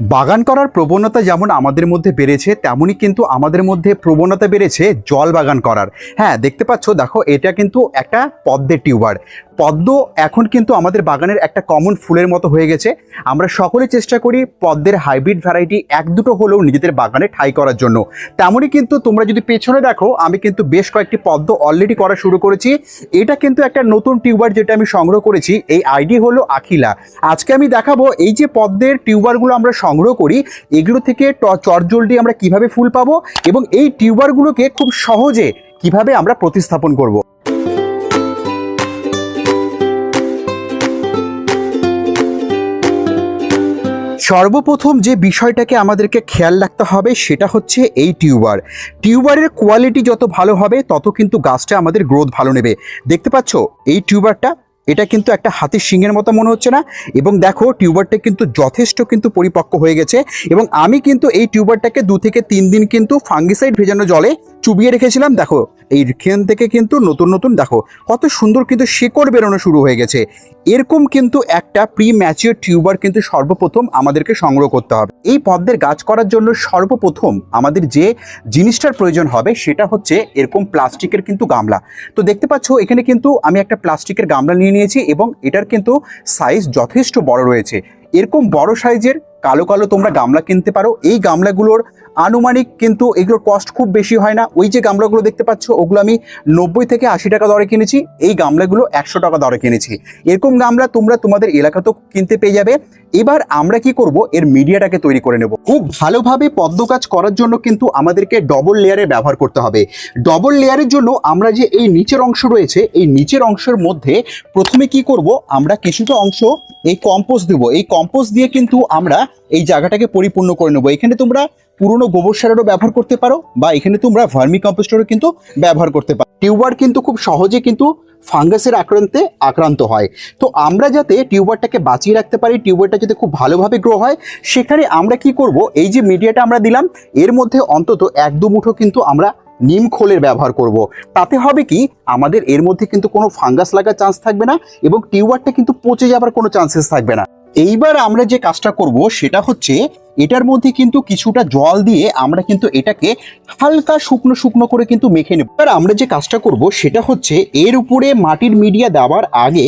বাগান করার প্রবণতা যেমন আমাদের মধ্যে বেড়েছে, তেমনই কিন্তু আমাদের মধ্যে প্রবণতা বেড়েছে জল বাগান করার। হ্যাঁ দেখতে পাচ্ছ, দেখো, এটা কিন্তু একটা পদ্মের টিউবার। পদ্ম এখন কিন্তু আমাদের বাগানের একটা কমন ফুলের মতো হয়ে গেছে। আমরা সকলে চেষ্টা করি পদ্মের হাইব্রিড ভ্যারাইটি এক দুটো হলেও নিজেদের বাগানে ঠাই করার জন্য। তেমনই কিন্তু তোমরা যদি পেছনে দেখো, আমি কিন্তু বেশ কয়েকটি পদ্ম অলরেডি করা শুরু করেছি। এটা কিন্তু একটা নতুন টিউবার যেটা আমি সংগ্রহ করেছি, এই আইডি হলো আখিলা। আজকে আমি দেখাবো এই যে পদ্মের টিউবারগুলো আমরা সংগ্রহ করি, এগুলো থেকে চটজলদি আমরা কীভাবে ফুল পাবো এবং এই টিউবারগুলোকে খুব সহজে কীভাবে আমরা প্রতিস্থাপন করব। সর্বপ্রথম যে বিষয়টাকে আমাদেরকে খেয়াল রাখতে হবে সেটা হচ্ছে এই টিউবার। টিউবারের কোয়ালিটি যত ভালো হবে, তত কিন্তু গাছটা আমাদের গ্রোথ ভালো নেবে। দেখতে পাচ্ছ? এই টিউবারটা এটা কিন্তু একটা হাতির শিঙের মতো মনে হচ্ছে না। এবং দেখো, টিউবারটা কিন্তু যথেষ্ট কিন্তু পরিপক্ক হয়ে গেছে। এবং আমি কিন্তু এই টিউবারটাকে দু থেকে তিন দিন কিন্তু ফাঙ্গিসাইড ভেজানো জলে চুবিয়ে রেখেছিলাম। দেখো, এইখান থেকে কিন্তু নতুন নতুন, দেখো, কত সুন্দর কিন্তু শিকড় বেরোনো শুরু হয়ে গেছে। এরকম কিন্তু একটা প্রি ম্যাচিওর টিউবার কিন্তু সর্বপ্রথম আমাদেরকে সংগ্রহ করতে হবে। এই পদ্মের গাছ করার জন্য সর্বপ্রথম আমাদের যে জিনিসটার প্রয়োজন হবে সেটা হচ্ছে এরকম প্লাস্টিকের কিন্তু গামলা। তো দেখতে পাচ্ছ, এখানে কিন্তু আমি একটা প্লাস্টিকের গামলা নিয়ে নিয়েছি এবং এটার কিন্তু সাইজ যথেষ্ট বড় রয়েছে। এরকম বড় সাইজের কালো কালো তোমরা গামলা কিনতে পারো। এই গামলাগুলোর আনুমানিক কিন্তু এগুলোর কস্ট খুব বেশি হয় না। ওই যে গামলাগুলো দেখতে পাচ্ছ, ওগুলো আমি নব্বই থেকে আশি টাকা দরে কিনেছি। এই গামলাগুলো একশো টাকা দরে কিনেছি। এরকম গামলা তোমরা তোমাদের এলাকাতেও কিনতে পেয়ে যাবে। এবার আমরা কি করব? এর মিডিয়াটাকে তৈরি করে নেব। খুব ভালোভাবে পদ্ম কাজ করার জন্য কিন্তু আমাদেরকে ডবল লেয়ারে ব্যবহার করতে হবে। ডবল লেয়ারের জন্য আমরা যে এই নিচের অংশ রয়েছে, এই নিচের অংশের মধ্যে প্রথমে কি করব? আমরা কিছুটা অংশ এই কম্পোস্ট দেবো। এই কম্পোস্ট দিয়ে কিন্তু আমরা এই জায়গাটাকে পরিপূর্ণ করে নেব। এখানে তোমরা পুরনো গোবর সারেরও ব্যবহার করতে পারো, বা এখানে তোমরা ভার্মি কম্পোস্টারও কিন্তু ব্যবহার করতে পারো। টিউবার কিন্তু খুব সহজে কিন্তু ফাঙ্গাসের আক্রান্তে আক্রান্ত হয়। তো আমরা যাতে টিউবারটাকে বাঁচিয়ে রাখতে পারি, টিউবারটা যাতে খুব ভালোভাবে গ্রো হয়, সেখানে আমরা কি করব, এই যে মিডিয়াটা আমরা দিলাম, এর মধ্যে অন্তত এক দু মুঠো কিন্তু আমরা নিম খোলের ব্যবহার করব। তাতে হবে কি, আমাদের এর মধ্যে কিন্তু কোনো ফাঙ্গাস লাগার চান্স থাকবে না এবং টিউবারটা কিন্তু পচে যাবার কোনো চান্সেস থাকবে না। এইবার আমরা যে কাজটা করব সেটা হচ্ছে এটার মধ্যে কিন্তু কিছুটা জল দিয়ে আমরা কিন্তু এটাকে হালকা শুকনো শুকনো করে কিন্তু মেখে নেব। এবার আমরা যে কাজটা করব সেটা হচ্ছে এর উপরে মাটির মিডিয়া দেওয়ার আগে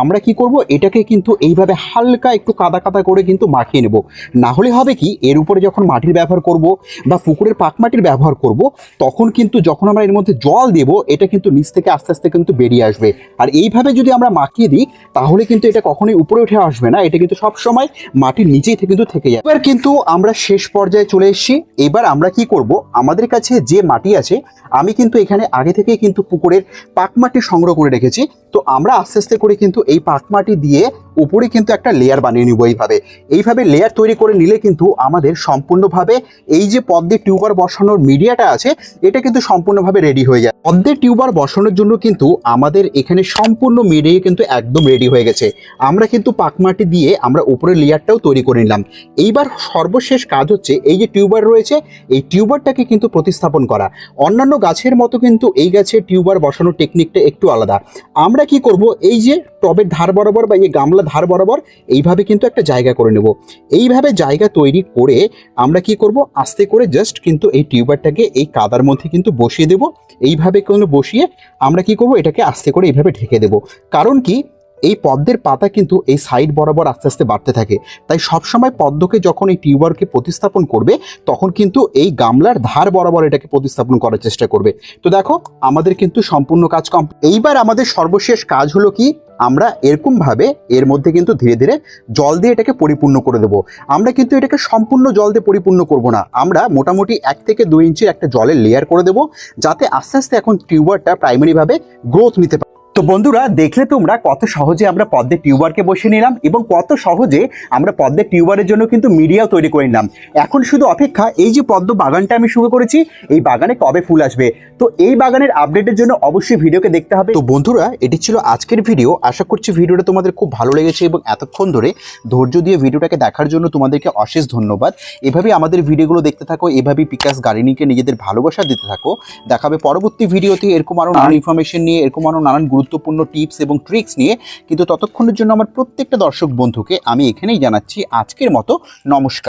আমরা কি করব? এটাকে কিন্তু এইভাবে হালকা একটু কাদা কাদা করে কিন্তু মাখিয়ে নেব। না হলে হবে কি? এর উপরে যখন মাটির ব্যবহার করব বা পুকুরের পাক মাটির ব্যবহার করব, তখন কিন্তু যখন আমরা এর মধ্যে জল দেব, এটা কিন্তু নিচ থেকে আস্তে আস্তে কিন্তু বেরিয়ে আসবে। আর এইভাবে যদি আমরা মাখিয়ে দিই, তাহলে কিন্তু এটা কখনোই উপরে উঠে আসবে না। এটা কিন্তু সবসময় মাটির নিচেই থেকে কিন্তু থেকে যায়। এবার কিন্তু আমরা শেষ পর্যায়ে চলে এসেছি। এবার আমরা কি করব? আমাদের কাছে যে মাটি আছে, আমি কিন্তু এখানে আগে থেকেই কিন্তু পুকুরের পাক মাটি সংগ্রহ করে রেখেছি। তো আমরা আস্তে আস্তে করে কিন্তু এই পাক মাটি দিয়ে উপরে কিন্তু একটা লেয়ার বানিয়ে নিব এইভাবে। এইভাবে লেয়ার তৈরি করে নিলে কিন্তু আমাদের সম্পূর্ণভাবে এই যে পদ্মের টিউবার বসানোর মিডিয়াটা আছে, এটা কিন্তু সম্পূর্ণভাবে রেডি হয়ে যায়। পদ্মের টিউবার বসানোর জন্য কিন্তু আমাদের এখানে সম্পূর্ণ মিডিয়া কিন্তু একদম রেডি হয়ে গেছে। আমরা কিন্তু পাকমাটি দিয়ে আমরা উপরের লেয়ারটাও তৈরি করে নিলাম। এইবার সর্বশেষ কাজ হচ্ছে এই যে টিউবার রয়েছে, এই টিউবারটাকে কিন্তু প্রতিস্থাপন করা। অন্যান্য গাছের মতো কিন্তু এই গাছে টিউবার বসানোর টেকনিকটা একটু আলাদা। আমরা কি করব, এই যে টবের ধার বরাবর বা এই গামলা ধার বরাবর এইভাবে কিন্তু একটা জায়গা করে নেব। এইভাবে জায়গা তৈরি করে আমরা কি করব? আস্তে করে জাস্ট কিন্তু এই টিউবারটাকে এই কাদার মধ্যে কিন্তু বসিয়ে দেব। এইভাবে কোনো বসিয়ে আমরা কি করব? এটাকে আস্তে করে এইভাবে ঢেকে দেব। কারণ কি? এই পদ্মের পাতা কিন্তু এই সাইড বরাবর আস্তে আস্তে বাড়তে থাকে। তাই সবসময় পদ্মকে যখন এই টিউবারকে প্রতিস্থাপন করবে, তখন কিন্তু এই গামলার ধার বরাবর এটাকে প্রতিস্থাপন করার চেষ্টা করবে। তো দেখো, আমাদের কিন্তু সম্পূর্ণ কাজ কম এইবার আমাদের সর্বশেষ কাজ হলো কি? আমরা এরকম ভাবে এর মধ্যে কিন্তু ধীরে ধীরে জল দিয়ে এটাকে পরিপূর্ণ করে দেবো। আমরা কিন্তু এটাকে সম্পূর্ণ জল দিয়ে পরিপূর্ণ করব না। আমরা মোটামুটি এক থেকে দুই ইঞ্চির একটা জলের লেয়ার করে দেবো, যাতে আস্তে আস্তে এখন টিউবারটা প্রাইমারিভাবে গ্রোথ নিতে পারে। তো বন্ধুরা দেখলে তোমরা কত সহজে আমরা পদ্মের টিউবারকে বসিয়ে নিলাম এবং কত সহজে আমরা পদ্মের টিউবারের জন্য কিন্তু মিডিয়াও তৈরি করে নিলাম। এখন শুধু অপেক্ষা এই যে পদ্ম বাগানটা আমি শুরু করেছি এই বাগানে কবে ফুল আসবে? তো এই বাগানের আপডেটের জন্য অবশ্যই ভিডিওকে দেখতে হবে। তো বন্ধুরা এটি ছিল আজকের ভিডিও। আশা করছি ভিডিওটা তোমাদের খুব ভালো লেগেছে এবং এতক্ষণ ধরে ধৈর্য দিয়ে ভিডিওটাকে দেখার জন্য তোমাদেরকে অশেষ ধন্যবাদ। এভাবেই আমাদের ভিডিওগুলো দেখতে থাকো এভাবেই পিকাস গার্ডেনিংকে নিজেদের ভালোবাসা দিতে থাকো। দেখাবে পরবর্তী ভিডিওতে এরকম আরও নানান ইনফরমেশন নিয়ে এরকম আরও নানান গুরুত্বপূর্ণ টিপস এবং ট্রিক্স নিয়ে, কিন্তু ততক্ষণের জন্য আমার প্রত্যেকটা দর্শক বন্ধুকে আমি এখানেই জানাচ্ছি আজকের মতো নমস্কার।